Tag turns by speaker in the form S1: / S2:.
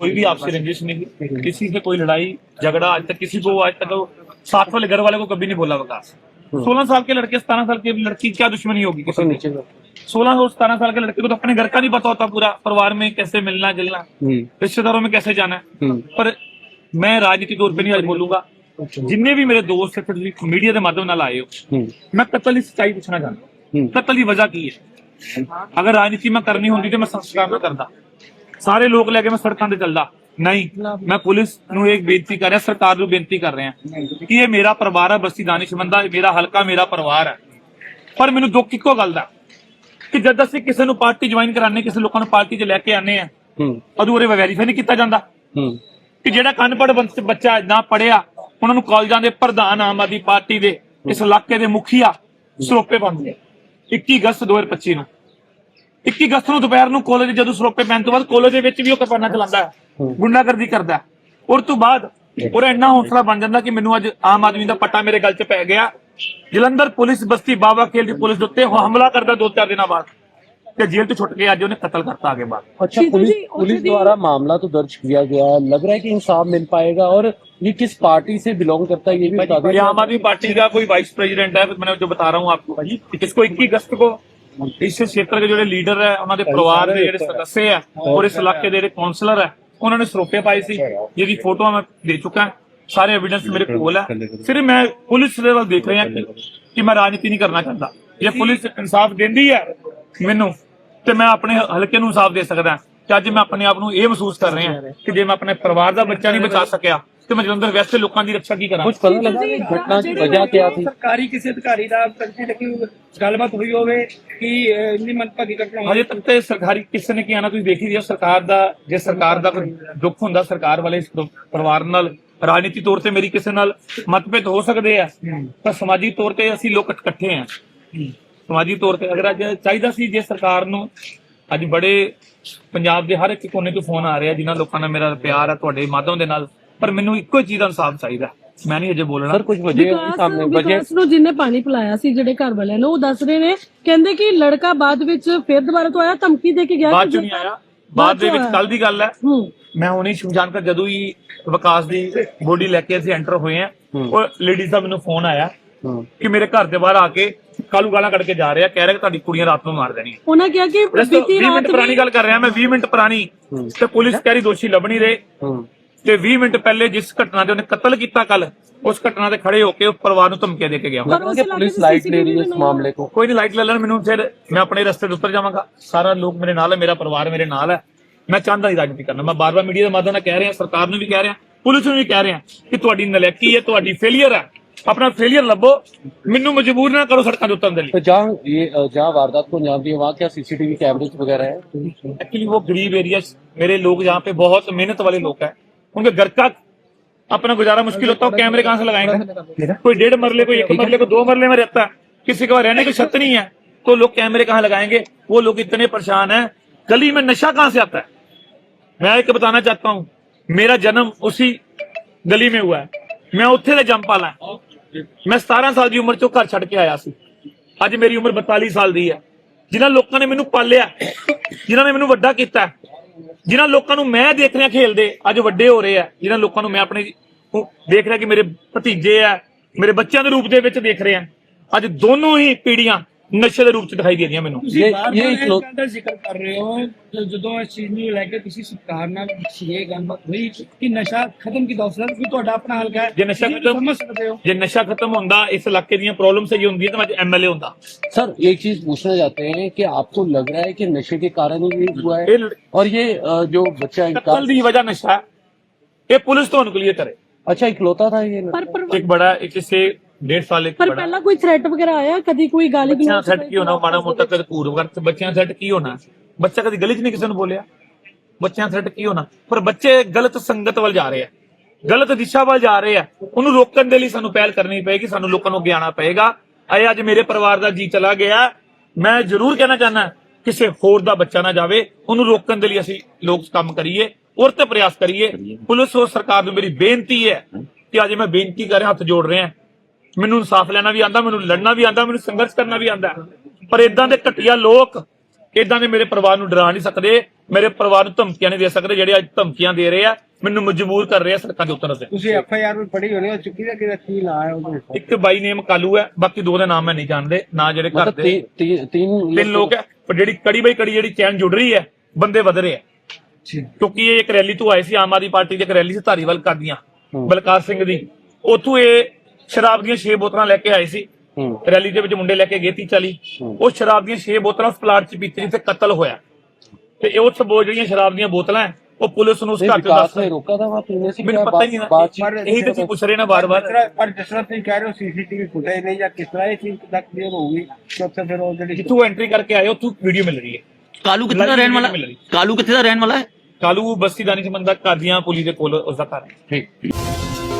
S1: कोई भी आपसे रंजिश नहीं किसी से कोई लड़ाई झगड़ा आज तक किसी को आज तक साथ वाले घर वाले को कभी नहीं बोला विकास सोलह साल के लड़के सतारह साल की लड़की की क्या दुश्मनी होगी किसी
S2: नीचे
S1: की सोलह और सतारह साल के लड़के को तो अपने घर का नहीं पता होता पूरा परिवार में कैसे मिलना जुलना
S2: हम्म
S1: रिश्तेदारों में कैसे जाना है
S2: हम्म
S1: पर मैं राजनीति तौर पे नहीं आज बोलूंगा जिन्ने भी मेरे दोस्त है फिर मीडिया के माध्यम नाल आए हो
S2: हम्म
S1: मैं कतल की सच्चाई पूछना चाहता
S2: हम्म
S1: कतल ਦੀ ਵਜ੍ਹਾ ਕੀ ਹੈ ਅਗਰ ਰਾਜਨੀਤੀ ਮੈਂ ਕਰਨੀ ਹੁੰਦੀ ਤੇ ਮੈਂ ਸੰਸਕਾਰ ਨਾ ਕਰਦਾ ਸਾਰੇ ਲੋਕ ਲੈ ਕੇ ਮੈਂ ਸੜਕਾਂ ਤੇ ਚੱਲਦਾ। ਨਹੀਂ ਮੈਂ ਪੁਲਿਸ ਨੂੰ ਇਹ ਬੇਨਤੀ ਕਰ ਰਿਹਾ ਸਰਕਾਰ ਨੂੰ ਬੇਨਤੀ ਕਰ ਰਿਹਾ ਕਿ ਇਹ ਮੇਰਾ ਪਰਿਵਾਰ ਹੈ ਬਸਤੀ ਦਾਨਿਸ਼ਮੰਦਾ ਮੇਰਾ ਹਲਕਾ ਮੇਰਾ ਪਰਿਵਾਰ ਹੈ। ਪਰ ਮੈਨੂੰ ਦੁੱਖ ਇੱਕੋ ਗੱਲ ਦਾ ਕਿ ਜਦ ਅਸੀਂ ਕਿਸੇ ਨੂੰ ਪਾਰਟੀ ਜੁਆਇਨ ਕਰਾਣੇ ਕਿਸੇ ਲੋਕਾਂ ਨੂੰ ਪਾਰਟੀ 'ਚ ਲੈ ਕੇ ਆਨੇ ਆ ਅਧੂਰੇ ਵੈਰੀਫਾਈ ਨਹੀਂ ਕੀਤਾ ਜਾਂਦਾ। ਕਿ ਜਿਹੜਾ ਅਨਪੜ੍ਹ ਬੱਚਾ ਨਾ ਪੜਿਆ ਉਹਨਾਂ ਨੂੰ ਕਾਲਜਾਂ ਦੇ ਪ੍ਰਧਾਨ ਆਮ ਆਦੀ ਪਾਰਟੀ ਦੇ ਇਸ ਇਲਾਕੇ ਦੇ ਮੁਖੀਆ ਸਰੋਪੇ ਬਣਦੇ 21 ਅਗਸਤ 2025 ਨੂੰ। 21 ਅਗਸਤ ਨੂੰ ਦੁਪਹਿਰ ਨੂੰ ਕਾਲਜ ਜਦੋਂ ਸਰੋਪੇ ਪੈਣ ਤੋਂ ਬਾਅਦ ਕਾਲਜ ਦੇ ਵਿੱਚ ਵੀ ਉਹ ਕਿਰਪਾਨਾਂ ਚਲਾਉਂਦਾ ਹੈ ਗੁੰਡਾਗਰਦੀ ਕਰਦਾ ਹੈ ਔਰ ਤੋਂ ਬਾਅਦ ਉਹਦਾ ਇੰਨਾ ਹੌਸਲਾ ਬਣ ਜਾਂਦਾ ਕਿ ਮੈਨੂੰ ਅੱਜ ਆਮ ਆਦਮੀ ਦਾ ਪੱਟਾ ਮੇਰੇ ਗਲ 'ਚ ਪੈ ਗਿਆ ਜਲੰਧਰ ਪੁਲਿਸ ਬਸਤੀ ਬਾਬਾ ਖੇਲ ਦੀ ਪੁਲਿਸ ਦੇ ਉੱਤੇ ਉਹ ਹਮਲਾ ਕਰਦਾ ਦੋ ਚਾਰ ਦਿਨਾਂ ਬਾਅਦ ਤੇ ਜੇਲ੍ਹ ਤੋਂ ਛੁੱਟ ਕੇ ਅੱਜ ਉਹਨੇ ਕਤਲ ਕਰਤਾ आगे ਬਾਅਦ
S2: अच्छा
S3: सीधू
S2: पुलिस
S3: जी,
S2: पुलिस
S3: उसे भी-
S2: द्वारा मामला तो दर्ज किया गया है लग रहा है कि इंसाफ मिल पाएगा और ये किस पार्टी से बिलोंग करता है ये भी बता
S1: ये
S2: दें
S1: आम आदमी पार्टी का कोई वाइस प्रेसिडेंट है मैंने जो बता रहा हूँ आपको इसको 21 अगस्त को ਇਸ ਖੇਤਰ ਦੇ ਜਿਹੜੇ ਲੀਡਰ ਹੈ ਉਹਨਾਂ ਦੇ ਪਰਿਵਾਰ ਦੇ ਜਿਹੜੇ ਸਦੱਸੇ ਹੈ ਔਰ ਇਸ ਇਲਾਕੇ ਦੇ ਜਿਹੜੇ ਕਾਉਂਸਲਰ ਹੈ ਉਹਨਾਂ ਨੇ ਸਰੋਪੇ ਪਾਈ ਸੀ ਜਿਹਦੀ ਫੋਟੋਆਂ ਮੈਂ ਦੇ ਚੁੱਕਾ ਸਾਰੇ ਐਵੀਡੈਂਸ ਮੇਰੇ ਕੋਲ ਹੈ। ਫਿਰ ਮੈਂ ਪੁਲਿਸ ਦੇ ਵੱਲ ਦੇਖ ਰਿਹਾ ਕਿ ਮੈਂ ਰਾਜਨੀਤੀ ਨਹੀਂ ਕਰਨਾ ਚਾਹੁੰਦਾ। ਜੇ ਪੁਲਿਸ ਇਨਸਾਫ ਦਿੰਦੀ ਹੈ ਮੈਨੂੰ ਤੇ ਮੈਂ ਆਪਣੇ ਹਲਕੇ ਨੂੰ ਇਨਸਾਫ ਦੇ ਸਕਦਾ ਕਿ ਅੱਜ ਮੈਂ ਆਪਣੇ ਆਪ ਨੂੰ ਇਹ ਮਹਿਸੂਸ ਕਰ ਰਿਹਾ ਕਿ ਜੇ ਮੈਂ ਆਪਣੇ ਪਰਿਵਾਰ ਦਾ ਬੱਚਾ ਨਹੀਂ ਬਚਾ ਸਕਿਆ ਤੇ ਮੈਂ ਜਲੰਧਰ ਵੈਸੇ ਲੋਕਾਂ ਦੀ ਰੱਖਿਆ ਕੀ ਕਰਾਂ?
S2: ਕੁਝ ਪਤਾ ਲੱਗਾ ਕਿ ਘਟਨਾ ਦੀ ਵਜ੍ਹਾ ਕੀ ਸੀ?
S4: ਸਰਕਾਰੀ ਕਿਸੇ ਅਧਿਕਾਰੀ ਦਾ ਕੰਟਰੀ ਤੱਕ ਗੱਲਬਾਤ ਹੋਈ ਹੋਵੇ ਕਿ ਇੰਨੀ ਮਨਪਾਗੀ ਘਟਨਾ
S1: ਹਜੇ ਤੱਕ ਤੇ ਸਰਕਾਰੀ ਕਿਸੇ ਨੇ ਕੀ ਆਣਾ ਤੁਸੀਂ ਦੇਖੀ ਦਿਓ ਸਰਕਾਰ ਦਾ ਜੇ ਸਰਕਾਰ ਦਾ ਕੋਈ ਦੁੱਖ ਹੁੰਦਾ ਸਰਕਾਰ ਵਾਲੇ ਪਰਿਵਾਰ ਨਾਲ ਰਾਜਨੀਤੀ ਤੌਰ ਤੇ ਮੇਰੀ ਕਿਸੇ ਨਾਲ ਮਤਭੇਦ ਹੋ ਸਕਦੇ ਆ। ਪਰ ਸਮਾਜਿਕ ਤੌਰ ਤੇ ਅਸੀਂ ਲੋਕ ਇਕੱਠੇ ਆ। ਸਮਾਜਿਕ ਤੌਰ ਤੇ ਅਗਰ ਅੱਜ ਚਾਹੀਦਾ ਸੀ ਜੇ ਸਰਕਾਰ ਨੂੰ ਅੱਜ ਬੜੇ ਪੰਜਾਬ ਦੇ ਹਰ ਇੱਕ ਕੋਨੇ ਤੋਂ ਫੋਨ ਆ ਰਿਹਾ ਜਿਨ੍ਹਾਂ ਲੋਕਾਂ ਨਾਲ ਮੇਰਾ ਪਿਆਰ ਆ ਤੁਹਾਡੇ ਮਾਧਿਅਮ ਦੇ ਨਾਲ ਪਰ ਮੈਨੂੰ ਇੱਕੋ ਚੀਜ਼ ਦਾ ਇਨਸਾਫ ਚਾਹੀਦਾ ਮੈਂ ਨਹੀਂ ਅਜੇ ਬੋਲਣਾ।
S2: ਸਰ
S3: ਕੁਝ
S2: ਵਜੇ ਸਾਹਮਣੇ
S3: ਵਜੇ ਨੂੰ ਜਿੰਨੇ ਪਾਣੀ ਪਿਲਾਇਆ ਸੀ ਜਿਹੜੇ ਘਰ ਵਾਲਿਆਂ ਨੂੰ ਉਹ ਦੱਸ ਰਹੇ ਨੇ ਕਹਿੰਦੇ ਕਿ ਲੜਕਾ ਬਾਅਦ ਵਿੱਚ ਫੇਰ ਦੁਬਾਰਾ ਤੋਂ ਆਇਆ ਧਮਕੀ ਦੇ ਕੇ ਗਿਆ
S1: ਬਾਅਦ ਨਹੀਂ ਆਇਆ। ਬਾਅਦ ਦੇ ਵਿੱਚ ਕੱਲ ਦੀ ਗੱਲ ਹੈ। ਮੈਂ ਹੁਣੇ ਸ਼ਮਸ਼ਾਨ ਘਰ ਜਦੋਂ ਹੀ ਵਿਕਾਸ ਦੀ ਬੋਡੀ ਲੈ ਕੇ ਅਸੀਂ ਐਂਟਰ ਹੋਏ ਆ ਉਹ ਲੇਡੀਜ਼ ਦਾ ਮੈਨੂੰ ਫੋਨ ਆਇਆ ਕਿ ਮੇਰੇ ਘਰ ਦੇ ਬਾਹਰ ਆ ਕੇ ਕਾਲੂ ਗਾਲਾਂ ਕੱਢ ਕੇ ਜਾ ਰਿਹਾ ਕਹਿ ਰਿਹਾ ਕਿ ਤੁਹਾਡੀ ਕੁੜੀਆਂ ਰਾਤ ਨੂੰ ਮਾਰ ਦੇਣੀਆਂ।
S3: ਉਹਨਾਂ ਕਿਹਾ ਕਿ ਬੀਤੀ ਰਾਤ
S1: 20 ਮਿੰਟ ਪੁਰਾਣੀ ਗੱਲ ਕਰ ਰਿਹਾ ਮੈਂ 20 ਮਿੰਟ ਪੁਰਾਣੀ ਤੇ ਪੁਲਿਸ ਕਹਿ ਰਹੀ ਦੋਸ਼ੀ ਲੱਭ ਨਹੀਂ ਰਹੇ। ਤੇ 20 ਮਿੰਟ ਪਹਿਲੇ ਜਿਸ ਘਟਨਾ ਦੇ ਉਹਨੇ ਕਤਲ ਕੀਤਾ ਕੱਲ ਉਸ ਘਟਨਾ ਤੇ ਖੜੇ ਹੋ ਕੇ ਉਸ ਪਰਿਵਾਰ ਨੂੰ ਧਮਕੀਆਂ ਦੇ ਕੇ ਗਿਆ
S3: ਪਰ ਉਸ
S2: कि
S3: ਇਲਾਕੇ
S2: पुलिस
S3: ਚ
S2: लाइट ले
S3: CCTV
S2: रही है इस
S3: ਵੀ
S2: मामले को
S1: ਕੋਈ ਨਹੀਂ ਲਾਈਟ ਲੈ ਲੈਣ ਮੈਨੂੰ ਫਿਰ ਮੈਂ ਆਪਣੇ ਰਸਤੇ ਦੇ ਉੱਪਰ ਜਾਵਾਂਗਾ ਸਾਰਾ ਲੋਕ ਮੇਰੇ ਨਾਲ ਹੈ ਮੇਰਾ ਪਰਿਵਾਰ ਮੇਰੇ ਨਾਲ ਹੈ ਮੈਂ ਚਾਹੁੰਦਾ ਨਹੀਂ ਰਾਜਨੀਤੀ ਕਰਨਾ ਮੈਂ ਬਾਰ-ਬਾਰ ਮੀਡੀਆ ਦੇ ਮਾਧਿਅਮ ਨਾਲ ਕਹਿ ਰਿਹਾ ਸਰਕਾਰ ਨੂੰ ਵੀ ਕਹਿ ਰਿਹਾ ਪੁਲਿਸ ਨੂੰ ਵੀ ਕਹਿ ਰਿਹਾ ਕਿ ਤੁਹਾਡੀ ਨਲੈਕੀ ਹੈ ਤੁਹਾਡੀ ਫੇਲਿਅਰ ਹੈ ਆਪਣਾ ਫੇਲਿਅਰ ਲੱਭੋ ਮੈਨੂੰ ਮਜਬੂਰ ਨਾ ਕਰੋ ਸੜਕਾਂ ਦੇ ਉਤਰਨ ਦੇ ਲਈ
S2: तो जहाँ ये अ, जहाँ वारदात को अंजाम दिया वहाँ क्या सीसीटीवी कैमरेज वगैरह है
S1: एक्चुअली वो गरीब एरिया मेरे लोग यहाँ पे बहुत मेहनत वाले लोग हैं उनके घर का अपना गुजारा मुश्किल होता है वो कैमरे कहाँ से लगाएंगे कोई डेढ़ मरले कोई एक मरले को दो मरले में रहता है किसी का रहने की छत नहीं है तो लोग कैमरे कहाँ लगाएंगे वो लोग इतने परेशान हैं गली में नशा कहाँ से आता है मैं एक बताना चाहता हूँ मेरा जन्म उसी गली में हुआ है मैं ਉੱਥੇ ਦੇ ਜੰਮ ਪਾਲਾ ਮੈਂ 17 ਸਾਲ ਦੀ ਉਮਰ ਚੋਂ ਘਰ ਛੱਡ ਕੇ ਆਇਆ ਸੀ ਅੱਜ ਮੇਰੀ ਉਮਰ 42 ਸਾਲ ਦੀ ਹੈ ਜਿਨ੍ਹਾਂ ਲੋਕਾਂ ਨੇ ਮੈਨੂੰ ਪਾਲਿਆ ਜਿਨ੍ਹਾਂ ਨੇ ਮੈਨੂੰ ਵੱਡਾ ਕੀਤਾ ਜਿਨ੍ਹਾਂ ਲੋਕਾਂ ਨੂੰ ਮੈਂ ਦੇਖ ਰਿਹਾ ਖੇਲਦੇ, ਅੱਜ ਵੱਡੇ ਹੋ ਰਹੇ ਆ, ਜਿਨ੍ਹਾਂ ਲੋਕਾਂ ਨੂੰ ਮੈਂ ਆਪਣੇ ਦੇਖ ਰਿਹਾ ਕਿ ਮੇਰੇ ਭਤੀਜੇ ਆ, ਮੇਰੇ ਬੱਚਿਆਂ ਦੇ ਰੂਪ ਦੇ ਵਿੱਚ ਦੇਖ ਰਿਹਾ ਅੱਜ ਦੋਨੋਂ ਹੀ ਪੀੜੀਆਂ ਨਸ਼ੇ ਦੇ ਰੂਪ ਚ ਦਿਖਾਈ ਦੇ ਰਹੀਆਂ ਮੈਨੂੰ
S4: ਤੁਸੀਂ
S2: ਇਹ-
S4: ਬਾਰ
S2: ਇਹ
S4: ਬਾਰ
S2: ਇੱਕ
S4: ਇਸ
S2: ਲੋਕ-
S4: ਗੱਲ ਦਾ ਜ਼ਿਕਰ ਕਰ ਰਹੇ ਹੋ ਕਿ ਜਦੋਂ ਇਸ ਚੀਜ਼ ਨੂੰ ਲੈ ਕੇ ਤੁਸੀਂ ਸਰਕਾਰ ਨਾਲ ਇਹ ਗੱਲਬਾਤ ਹੋਈ ਕਿ ਨਸ਼ਾ ਖਤਮ ਕੀਤਾ ਉਸ ਦਾ ਕਿ ਤੁਹਾਡਾ ਆਪਣਾ ਹਲਕਾ ਹੈ
S1: ਜੇ ਨਸ਼ਾ
S4: ਤੁਸੀਂ
S1: ਖਤਮ-
S4: ਸਮਝ ਸਕਦੇ ਹੋ
S1: ਜੇ ਨਸ਼ਾ ਖਤਮ ਹੁੰਦਾ ਇਸ ਇਲਾਕੇ ਦੀਆਂ ਪ੍ਰੋਬਲਮ ਸਹੀ ਹੁੰਦੀਆਂ ਤਾਂ ਮੈਂ ਅੱਜ ਐਮਐਲਏ ਹੁੰਦਾ
S2: सर एक चीज पूछना चाहते हैं कि आपको लग रहा है कि नशे के कारण ही ये हुआ है
S1: ਇਹ ਲ-
S2: और ये अ, जो बच्चा इनका
S1: ਕਤਲ ਦੀ ਵਜ੍ਹਾ ਨਸ਼ਾ ਹੈ ਇਹ ਪੁਲਿਸ ਤੁਹਾਨੂੰ ਕਲੀਅਰ ਕਰੇ
S2: अच्छा इकलौता था ये
S3: ਪਰ ਪਰ
S1: ਇੱਕ ਬੜਾ ਇੱਕ ਇਸੇ ਡੇਢ ਸਾਲ ਇੱਕ
S3: ਪਰ
S1: ਬੜਾ
S3: ਪਹਿਲਾਂ ਕੋਈ ਥ੍ਰੈਟ ਵਗੈਰਾ ਆਇਆ? ਕਦੀ ਕੋਈ ਗਾਲੀ
S1: ਬੱਚਿਆਂ ਸੈੱਟ ਕੀ ਹੋਣਾ? ਮਾੜਾ ਮੋਟਾ ਕਦੇ ਘੂਰ ਵਗਰ ਤੇ ਬੱਚਿਆਂ ਸੈੱਟ ਕੀ ਹੋਣਾ? ਬੱਚਾ ਕਦੀ ਗਲੀ 'ਚ ਨਹੀਂ ਕਿਸੇ ਨੂੰ ਬੋਲਿਆ? ਬੱਚਿਆਂ ਸੈੱਟ ਕੀ ਹੋਣਾ? ਪਰ ਬੱਚੇ ਗਲਤ ਸੰਗਤ ਵੱਲ ਜਾ ਰਹੇ ਆ। ਗਲਤ ਦਿਸ਼ਾ ਵੱਲ ਜਾ ਰਹੇ ਆ। ਉਹਨੂੰ ਰੋਕਣ ਦੇ ਲਈ ਸਾਨੂੰ ਪਹਿਲ ਕਰਨੀ ਪਏਗੀ ਸਾਨੂੰ ਲੋਕਾਂ ਨੂੰ ਅੱਗੇ ਆਉਣਾ ਪਏਗਾ। ਅਏ ਅੱਜ ਮੇਰੇ ਪਰਿਵਾਰ ਦਾ ਜੀ ਚਲਾ ਗਿਆ। ਮੈਂ ਜ਼ਰੂਰ ਕਹਿਣਾ ਚਾਹਨਾ ਕਿਸੇ ਹੋਰ ਦਾ ਬੱਚਾ ਨਾ ਜਾਵੇ। ਉਹਨੂੰ ਰੋਕਣ ਦੇ ਲਈ ਅਸੀਂ ਲੋਕ ਕੰਮ ਕਰੀਏ ਔਰ ਤੇ ਪ੍ਰਯਾਸ ਕਰੀਏ। ਪੁਲਿਸ ਔਰ ਸਰਕਾਰ ਨੂੰ ਮੇਰੀ ਬੇਨਤੀ ਹੈ ਕਿ ਅੱਜ ਮੈਂ ਬੇਨਤੀ ਕਰ ਰਿਹਾ ਹੱਥ ਜੋੜ ਰਿਹਾ। ਮੈਨੂੰ ਇਨਸਾਫ ਲੈਣਾ ਵੀ ਆਂਦਾ ਮੈਨੂੰ ਲੜਨਾ ਵੀ ਆਂਦਾ ਮੈਨੂੰ ਸੰਘਰਸ਼ ਕਰਨਾ ਵੀ ਆਂਦਾ ਪਰ ਇਦਾਂ ਦੇ ਘਟਿਆ ਲੋਕ ਇਦਾਂ ਦੇ ਮੇਰੇ ਪਰਿਵਾਰ ਨੂੰ ਡਰਾ ਨਹੀਂ ਸਕਦੇ ਮੇਰੇ ਪਰਿਵਾਰ ਨੂੰ ਧਮਕੀਆਂ ਨਹੀਂ ਦੇ ਸਕਦੇ ਜਿਹੜੇ ਅੱਜ ਧਮਕੀਆਂ ਦੇ ਰਹੇ ਆ ਮੈਨੂੰ ਮਜਬੂਰ ਕਰ ਰਹੇ ਆ ਸੜਕਾਂ ਦੇ ਉਤਰਨ
S5: ਤੁਸੀਂ ਐਫ ਆਈ ਆਰ ਵੀ ਪੜ੍ਹੀ ਹੋਣੀ ਉਹ ਚੁੱਕੀ ਦਾ ਕਿਹਦਾ ਕੀ ਨਾਂ ਹੈ ਉਹਦਾ
S1: ਇੱਕ ਬਾਈ ਨੇਮ ਕਾਲੂ ਹੈ ਬਾਕੀ ਦੋ ਦੇ ਨਾਮ ਮੈਂ ਨਹੀਂ ਜਾਣਦੇ ਨਾ ਜਿਹੜੇ ਘਰ ਦੇ
S2: ਤਿੰਨ
S1: ਤਿੰਨ ਲੋਕ ਹੈ ਪਰ ਜਿਹੜੀ ਕੜੀ ਬਾਈ ਕੜੀ ਜਿਹੜੀ ਚੈਨ ਜੁੜ ਰਹੀ ਹੈ ਬੰਦੇ ਵਧ ਰਹੇ ਆ। ਕਿਉਂਕਿ ਇਹ ਇੱਕ ਰੈਲੀ ਤੋਂ ਆਏ ਸੀ ਆਮ ਆਦਮੀ ਪਾਰਟੀ ਦੀ ਇੱਕ ਰੈਲੀ ਸੀ ਧਾਰੀਵਾਲ ਕਰਦੀਆਂ ਬਲਕਾਰ ਸਿੰਘ ਦੀ। ਉਥੋਂ ਇਹ ਸ਼ਰਾਬ ਦੀਆਂ 6 ਬੋਤਲਾਂ ਲੈ ਕੇ ਆਏ ਸੀ। ਰੈਲੀ ਦੇ ਵਿੱਚ ਮੁੰਡੇ ਲੈ ਕੇ ਗਏ 30 40 ਉਹ ਸ਼ਰਾਬ ਦੀਆਂ 6 ਬੋਤਲਾਂ ਉਸ ਪਲਾਟ 'ਚ ਪੀਤੀ ਜਿੱਥੇ ਕਤਲ ਹੋਇਆ। ਤੇ ਉਹ ਸਬੋ ਜਿਹੜੀਆਂ ਸ਼ਰਾਬ ਦੀਆਂ ਬੋਤਲਾਂ ਉਹ ਪੁਲਿਸ ਨੂੰ ਉਸ ਘਰ
S2: ਤੋਂ
S1: ਦੱਸ ਮੈਨੂੰ ਪਤਾ ਹੀ ਨਹੀਂ ਨਾ। ਇਹੀ ਤਾਂ ਪੁੱਛ ਰਹੇ ਨਾ
S5: ਬਾਰ-ਬਾਰ ਪਰ ਜਿਸ ਤਰ੍ਹਾਂ ਤੁਸੀਂ ਕਹਿ ਰਹੇ ਹੋ ਸੀਸੀਟੀਵੀ ਫੁਟੇਜ ਨਹੀਂ ਜਾਂ ਕਿਸ ਤਰ੍ਹਾਂ ਇਹ ਚੀਜ਼ ਤੱਕ ਕਲੀਅਰ ਹੋਊਗੀ ਕਿ ਉੱਥੇ ਫਿਰ ਉਹ ਜਿਹੜੀ
S1: ਤੂੰ ਐਂਟਰੀ ਕਰਕੇ ਆਇਓ ਤੂੰ ਵੀਡੀਓ ਮਿਲ ਰਹੀ ਹੈ।
S6: ਕਾਲੂ ਕਿੱਥੇ ਦਾ ਰਹਿਣ ਵਾਲਾ ਕਾਲੂ ਕਿੱਥੇ ਦਾ ਰਹਿਣ ਵਾਲਾ ਹੈ?
S1: ਕਾਲੂ ਬਸਤੀ ਦਾਨੀ ਸੰਬੰਧਕ ਕਾਦੀਆਂ ਪੁਲੀ ਦੇ ਕੋਲ ਉਸ ਦਾ ਘਰ ਹੈ।
S2: ਠੀਕ।